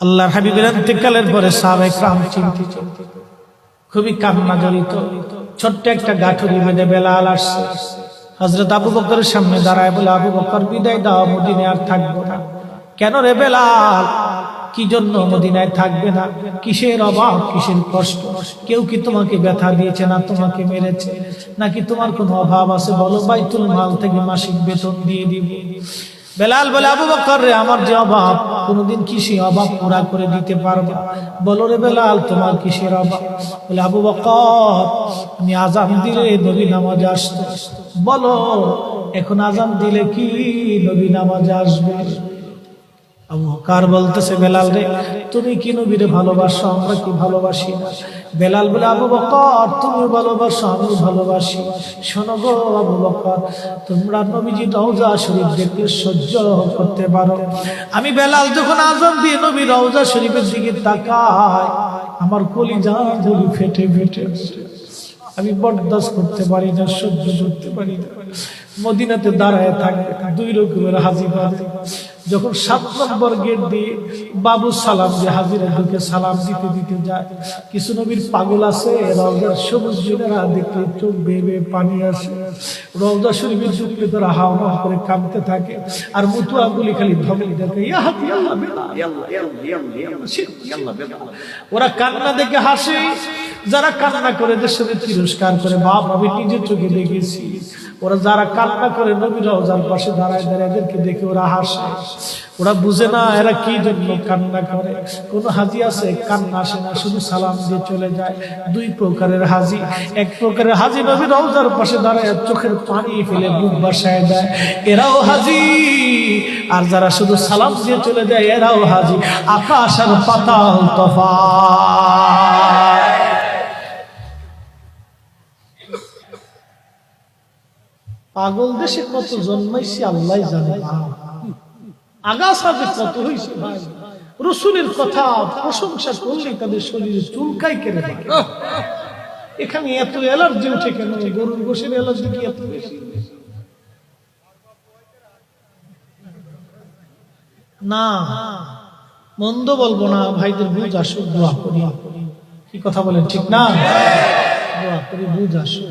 আল্লাহর হাবিবের ইন্তেকালের পরে সাবেক রাম চিন্তিত। খুবই কান্না জড়িত। ছোট্ট একটা গাঠুরি বেঁধে বেলাল আসছে। হজরত আবু বকরের সামনে দাঁড়ায় বলে, আবু বকর, বিদায় দাও মদিনে আর থাকব না। কেন রে বেলাল? কি জন্য মদিনায় থাকবে না? কিসের অভাব, কিসের কষ্ট? কেউ কি তোমাকে ব্যথা দিয়েছে না তোমাকে মেরেছে? নাকি তোমার কোনো অভাব আছে? বলো, বাইতুল মাল থেকে মাসিক বেতন দিয়ে দিব। বেলাল বলে, আবু বকর রে, আমার যে অভাব, কোনোদিন কিসে অভাব পুরা করে দিতে পারবে? বলো রে বেলাল, তোমার কিসের অভাব? বলে, আবু বকর আমি আজান দিলে নবী নামাজ আসতো। বলো, এখন আজান দিলে কি নবী নামাজ আসবে? বকর বলতেছে, বেলাল রে, তুমি কি নবীরে ভালোবাসো? আমরা কি ভালোবাসি না? বেলাল বলে, আবু বকর, তুমি ভালোবাসো, আমি ভালোবাসি। শোনো গো আবু বকর, তোমরা নবীজি রওজা শরীফ দেখতে সহ্য করতে পারো। আমি বেলাল যখন আজম দিয়ে নবী রওজা শরীফের দিকে তাকাই, আমার কলিজা ফেটে ফেটে ফেটে। আমি বরদাস্ত করতে পারি না, সহ্য করতে পারি না। মদিনাতে দাঁড়ায় থাকে, দুই রকমের হাজি বাজে যখন সাত নম্বর গেট দিয়ে বাবু সালাম যে হাজিরা ঢুকে সালাম দিতে দিতে যায়, কিছু নবীর পাগল আছে রওজার সবুজ জুনেরা দেখলে চোখ বেয়ে পানি আসে রওজা শরীফের ঢুকলে তারা হাওয়া করে কাঁদতে থাকে, আর মুতুয়াগুলি খালি ধমক দেখে। ওরা কান্না দেখে হাসে যারা কান্না করে দেশের তিরস্কার করে, বাপ, আমি নিজের চোখে দেখেছি। ওরা যারা কান্না করে নবী রওজার পাশে দাঁড়ায় দাঁড়ায় এদেরকে দেখে ওরা হাসে। ওরা বুঝে না এরা কি জন্য কান্না করে। কোন হাজি আছে, কান্না আসে না, শুধু সালাম দিয়ে চলে যায়। দুই প্রকারের হাজি। এক প্রকারের হাজি নবী রওজার পাশে দাঁড়ায়, চোখের পানি ফেলে বুক বাসায় দেয়। এরাও হাজি। আর যারা শুধু সালাম দিয়ে চলে যায়, এরাও হাজি। আকাশ আর পাতাল তফা পাগল দেশে কত জন্মাইছি, আল্লাহ জানে আগাছা যে কত হয়েছে ভাই, রসুলের কথা, প্রশংসা করলে তাদের শরীরে চুলকাই কেড়ে এখানে এত অ্যালার্জি উঠে কেন? গরুর গোসের অ্যালার্জি কি এত বেশি? না, মন্দ বলব না, ভাইদের বুঝ আসুক, দোয়া করি। কি কথা বলেন, ঠিক না? দোয়া করি, বুঝ আসুক।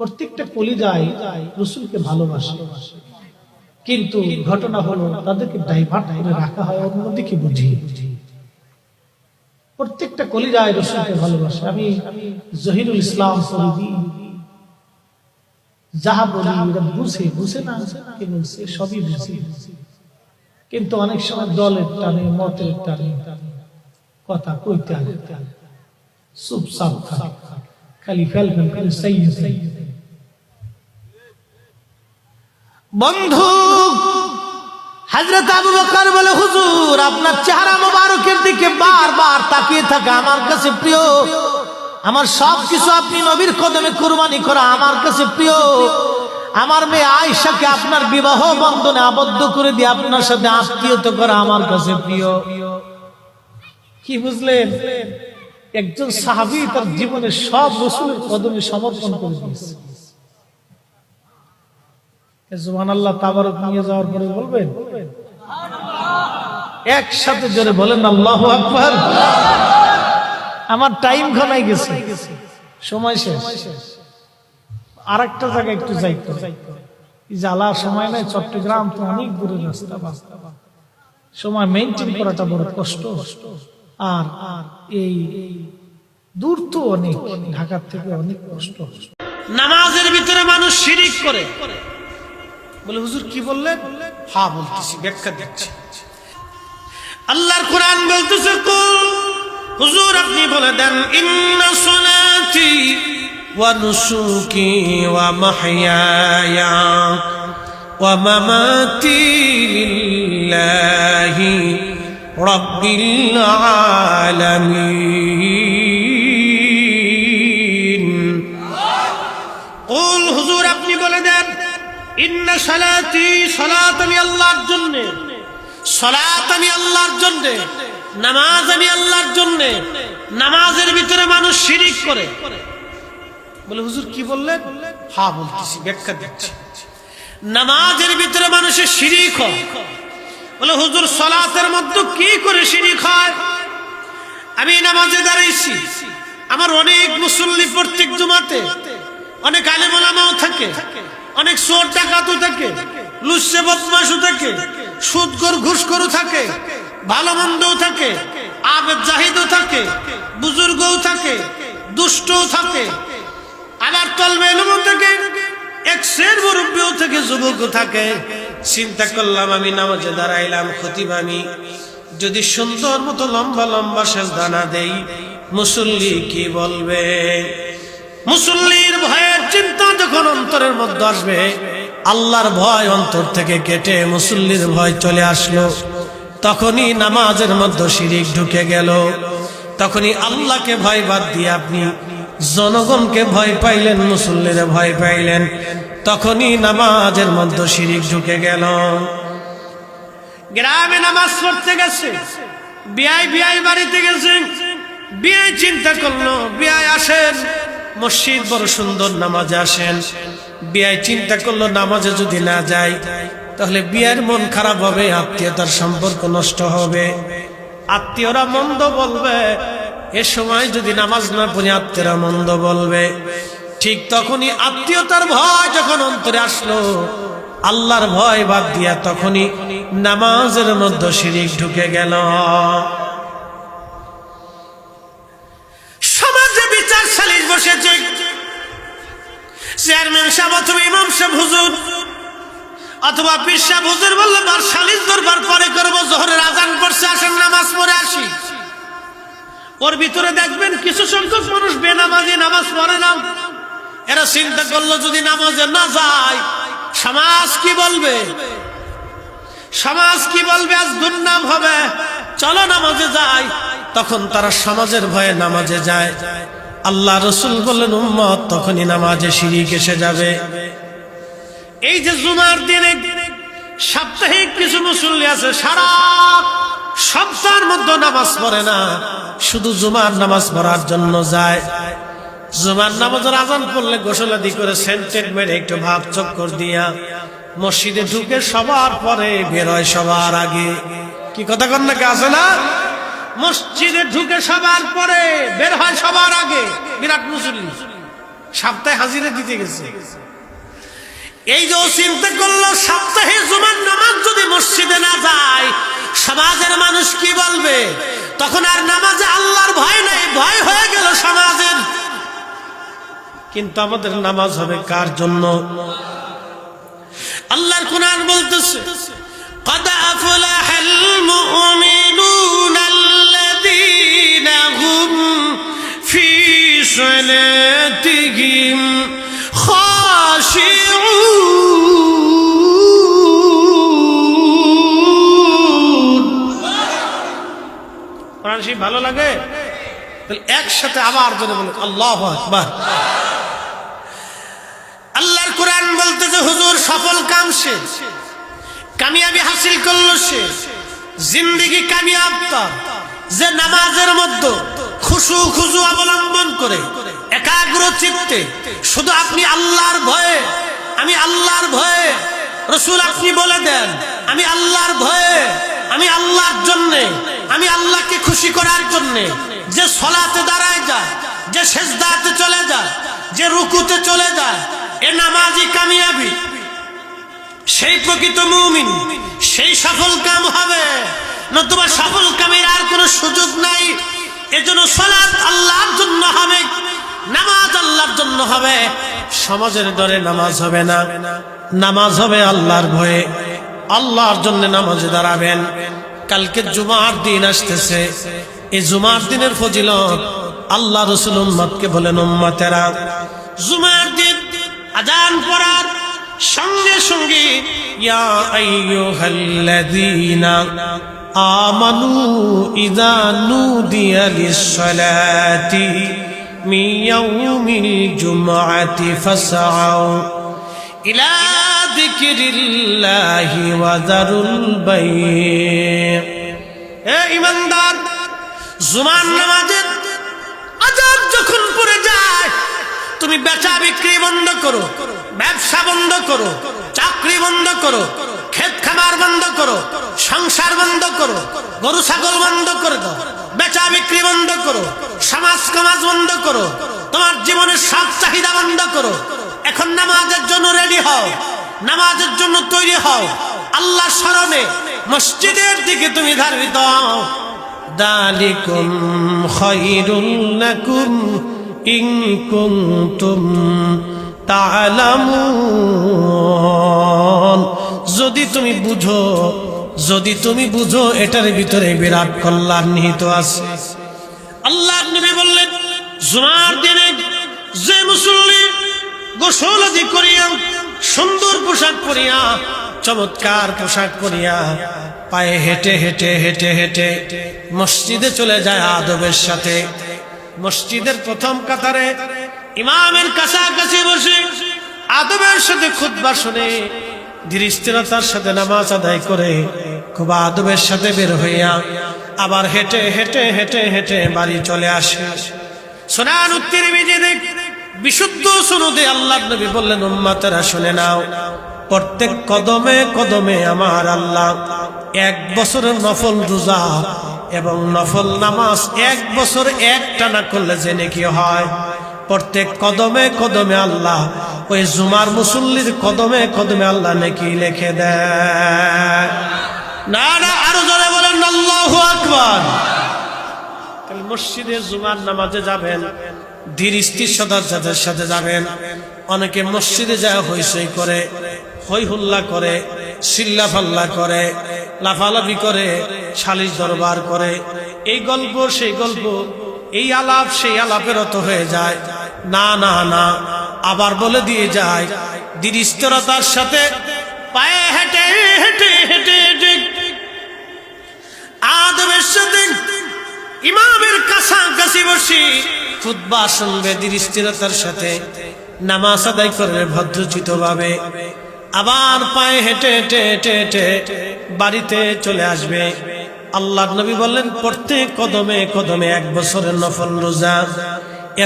প্রত্যেকটা কলি যায় রসুলকে ভালোবাসে। কিন্তু ঘটনা হলো, তাদেরকে ডাইভার্ট করে রাখা হয়, অন্যদিকে বুঝি প্রত্যেকটা কলি যায় রসুলকে ভালোবাসে। আমি জহিরুল ইসলাম যাহা বলি, এরা বুঝে বুঝে না কি বলছে সবই বুঝে। কিন্তু অনেক সময় দলের টানে, মতের টানে কথা কইতে আগে চুপ সাপ খালি ফেল ফেল করে সেই সেই বন্ধু হজরত আবু বকর বলে, হুজুর, আপনার চেহারা মোবারকের দিকে বারবার তাকিয়ে থাকা, আমার কাছে প্রিয়। আমার সব কিছু আপনি নবীর কদমে কুরবানি করা আমার কাছে প্রিয়। আমার মেয়ে আয়েশাকে আপনার বিবাহ বন্ধনে আবদ্ধ করে দিয়ে আপনার সাথে আত্মীয়তা করা আমার কাছে প্রিয়। কি বুঝলেন? একজন সাহাবী তার জীবনের সব রসুলের কদমে সমর্পণ করে দিয়েছে। জুহান আল্লাহ তাবারক নিয়ে যাওয়ার পরে বলবেন? একসাথে জোরে বলেন, আল্লাহ আকবার। আমার টাইম ঘনাই গেছে। সময় শেষ। আর একটা জায়গায় একটু যাইতে জ্বালা সময় নাই, চট্টগ্রাম তো অনেক দূরের রাস্তা সময় মেনটেন করাটা বড় কষ্ট। আর এই দূর তো অনেক, ঢাকার থেকে অনেক কষ্ট। নামাজের ভিতরে মানুষ শিরিক করে। বলে, হুজুর, কি বললেন? হ্যাঁ বলতেছি, ব্যাখ্যা দিচ্ছি। আল্লাহর কোরআন বলতেছে হুজুর, আপনি বলে দেন, ইন্না সলাতি ওয়া নুসুকি ওয়া মাহইয়ায়া ওয়া মামাতি লিল্লাহি রাব্বিল আলামিন। সালাতি, সালাত আমি আল্লাহর জন্য। সালাত আমি আল্লাহর জন্য। নামাজ আমি আল্লাহর জন্য। নামাজের ভিতরে মানুষ শিরিক করে। বলে, হুজুর, কি বললেন? হ্যাঁ বলতেছি, ব্যাখ্যা দিচ্ছি। নামাজের ভিতরে মানুষের শিরিক হয়। বলে, হুজুর, সলাতের মধ্যে কি করে শিরিক হয়? আমি নামাজে দাঁড়াইছি। আমার অনেক মুসল্লি প্রত্যেক জুমাতে, অনেক আলেমাও থাকে। অনেক চোর ডাকাতও থাকে লুসে বদমাসও থাকে সুদকর ঘুষখোরও থাকে ভালো মন্দও থাকে, আবেদ জাহিদও থাকে, বুজুর্গও থাকে, দুষ্টও থাকে। আবার তলবে এলমও থাকে, এক শের মুরব্বীও থেকে, যুবকও থাকে। চিন্তা করলাম আমি নামাজে দাঁড়াইলাম, খতিব আমি। যদি সুন্দর মতো লম্বা লম্বা শেষ দানা দেই, মুসল্লি কি বলবে? মুসল্লির ভয়ের চিন্তা যখন অন্তরের মধ্যে আসবে, আল্লাহর ভয় অন্তর থেকে কেটে মুসল্লির ভয় চলে আসলো। তখনই নামাজের মধ্যে শিরিক ঢুকে গেল। তখনই আল্লাহকে ভয় বাদ দিয়ে আপনি জনগণকে ভয় পাইলেন মুসল্লিরে ভয় পাইলেন। তখনই নামাজের মধ্যে শিরিক ঢুকে গেল। গ্রামে নামাজ পড়তে গেছে বিয়াই বিয়াই বাড়িতে গেছে বিয়াই চিন্তা করল বিয়াই আসেন। মসজিদ বড় সুন্দর নামাজে আসেন। বিয়াই চিন্তা করল নামাজে যদি না যায়, তাহলে বিয়ের মন খারাপ হবে, আত্মীয়তার সম্পর্ক নষ্ট হবে। আত্মীয়রা মন্দ বলবে, এ সময় যদি নামাজ না পড়ি আত্মীয়রা মন্দ বলবে। ঠিক তখনই আত্মীয়তার ভয় যখন অন্তরে আসলো, আল্লাহর ভয় বাদ দিয়া তখনই নামাজের মধ্যে শিরিক ঢুকে গেল। চেয়ারম্যান সাহেব অথবা ইমাম সাহেব, হুজুর। অথবা পীর সাহেব, হুজুর বললে সালিশ দরবার পরে করব, জোহরের আজান পড়ছে, আসেন, নামাজ পড়ে আসি। ওর ভিতরে দেখবেন কিছু সংখ্যক মানুষ বেনামাজি, নামাজ পড়ে না। এরা চিন্তা করল, যদি নামাজে না যায়, সমাজ কি বলবে? সমাজ কি বলবে? আজ দুর্নাম হবে। চলো নামাজে যাই। তখন তারা সমাজের ভয়ে নামাজে যায়। আল্লাহ রসুল বললেন, উম্মত, তখনই নামাজে শিরিক এসে যাবে। এই যে জুমার দিনে সাপ্তাহিক কিছু মুসল্লি আছে, সারা সপ্তাহের মধ্যে নামাজ পড়ে না, শুধু জুমার নামাজ পড়ার জন্য যায়। জুমার নামাজের আজান পড়লে গোসলাদি করে, সেন্টেড মেরে একটু ভাব চক্কর দিয়া মসজিদে ঢুকে সবার পরে বেরোয় সবার আগে। কি কথা কন নাকি আছে না? মসজিদে ঢুকে সবার পরে বের হয় সবার আগে, বিরাট মুসল্লি। সপ্তাহে হাজিরা দিতে গেছে। এই যে চিন্তা করল, সপ্তাহে জুমার নামাজ যদি মসজিদে না যায়, সমাজের মানুষ কি বলবে? তখন আর নামাজে আল্লাহর ভয় নাই, ভয় হয়ে গেল সমাজের। কিন্তু আমাদের নামাজ হবে কার জন্য? আল্লাহর কোন বলতেছে, কদা আফলাহাল মুমিন ভালো লাগে? তাহলে একসাথে আবার জন্য বলে আল্লাহ আকবার। আল্লাহর কোরআন বলতে যে হুজুর সফল কাম সে, কামিয়াবি হাসিল করল সে, জিন্দিগি কামিয়াব তার, যে নামাজের মধ্যে খুশু খুশু অবলম্বন করে, একাগ্র চিত্তে, শুধু আপনি আল্লাহর ভয়ে, আমি আল্লাহর ভয়ে, রসুল আপনি বলে দেন, আমি আল্লাহর ভয়ে আমি আল্লাহর জন্যে, আমি আল্লাহকে খুশি করার জন্যে, যে সলাতে দাঁড়ায় যায় যে সেজদাতে চলে যায় যে রুকুতে চলে যায় এ নামাজি কামিয়াবি। সেই প্রকৃত মুমিন, সেই সফল কাম হবে। নতুবা সফল কামের আর কোনো সুযোগ নাই। এজন্য সালাত আল্লাহর জন্য হবে, নামাজ আল্লাহর জন্য হবে। সমাজের দরে নামাজ হবে না, নামাজ হবে আল্লাহর ভয়ে। আল্লাহর জন্য নামাজে দাঁড়াবেন। কালকে জুমার দিন আসতেছে। এই জুমার দিনের ফজিলত আল্লাহ রসুল উম্মতকে বলেন, উম্মতেরা, জুমার দিন আজান পড়ার সঙ্গে সঙ্গে আমানু নুদিয়া লিস-সালাতি মিন ইয়াউমিল জুমআতি ফাসআউ ইলা যখন পড়ে যায়, তুমি বেচা বিক্রি বন্ধ করো, ব্যবসা বন্ধ করো, চাকরি বন্ধ করো, ক্ষেত খামার বন্ধ করো, সংসার বন্ধ করো, গরু ছাগল বন্ধ করে দাও, বেচা বিক্রি বন্ধ করো, সমাজ সমাজ বন্ধ করো, তোমার জীবনের সব চাহিদা বন্ধ করো। এখন নামাজের জন্য রেডি হও। নামাজের জন্য তৈরি হও। আল্লাহ স্মরণে মসজিদের দিকে তুমি ধার্মিত হও। দালিকুম খায়রুল লাকুম ইন কুনতুম তা'লামুন যদি তুমি বুঝো, যদি তুমি বুঝো, এটার ভিতরে বিরাট কল্যাণ নিহিত আছে। আল্লাহ নবী বললেন, জুমার দিনে যে মুসল্লি গোসল আদি করিয়া সুন্দর পোশাক পরিয়া, চমৎকার পোশাক পরিয়া, পায়ে হেঁটে হেঁটে হেঁটে হেঁটে মসজিদে চলে যায় আদবের সাথে। মসজিদের প্রথম কাতারে ইমামের কাছাকাছি বসে আদবের সাথে খুতবা শুনে ধীরস্থিরতার সাথে নামাজ আদায় করে খুব আদবের সাথে বের হইয়া আবার হেঁটে হেঁটে হেঁটে হেঁটে বাড়ি চলে আসে। সোনান উত্তির দেখ বিশুদ্ধ সনদে আল্লাহ নবী বললেন, উম্মাতেরা, শুনে নাও। প্রত্যেক কদমে কদমে আমার আল্লাহ এক বছরের নফল রোজা এবং নফল নামাজ এক বছর এক টানা করলে যে নাকি হয়। প্রত্যেক কদমে কদমে আল্লাহ ওই জুমার মুসল্লির কদমে কদমে আল্লাহ নাকি লিখে দেয়। না না আরও জোরে বলেন, আল্লাহু আকবার। মসজিদে জুমার নামাজে যাবেন। ধীর স্থির সদার সাথে যাবেন। অনেকে মসজিদে যায় হইসই করে হই হুল্লা করে চিল্লা ফাল্লা করে, লাফালাফি করে, সালিশ দরবার করে। এই গল্প, সেই গল্প, এই আলাপ, সেই আলাপের অত হয়ে যায়। না না না, আবার বলে দিয়ে যায় দৃষ্টরতার সাথে পায়ে হেঁটে হেঁটে হেঁটে হেঁটে। আদবের সাথে ইমামের কাছাকাছি বসে। খুদ্া শুনবে দৃষ্টিরতার সাথে। নামাজ আদায় করবে ভদ্রচিত ভাবে আবার পায়ে হেঁটে হেঁটে হেঁটে হেঁটে বাড়িতে চলে আসবে। আল্লাহ নবী বললেন, প্রত্যেক কদমে কদমে এক বছরের নফল রোজা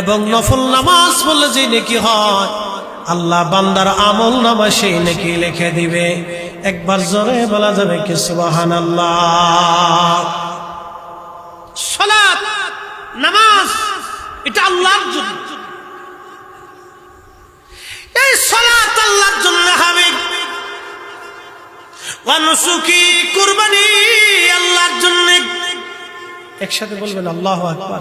এবং নফল নামাজ বললে যে নাকি হয়, আল্লাহ বান্দার আমল নামা সেই নাকি লিখে দিবে। একবার জোরে বলা যাবে কি সুবাহান আল্লাহ নামাজ এটা আল্লাহর জন্য। এই সলাত আল্লাহর জন্য হবে। ওয়ানুসুকি কুরবানি আল্লাহর জন্য। একসাথে বলবেন আল্লাহ আকবার।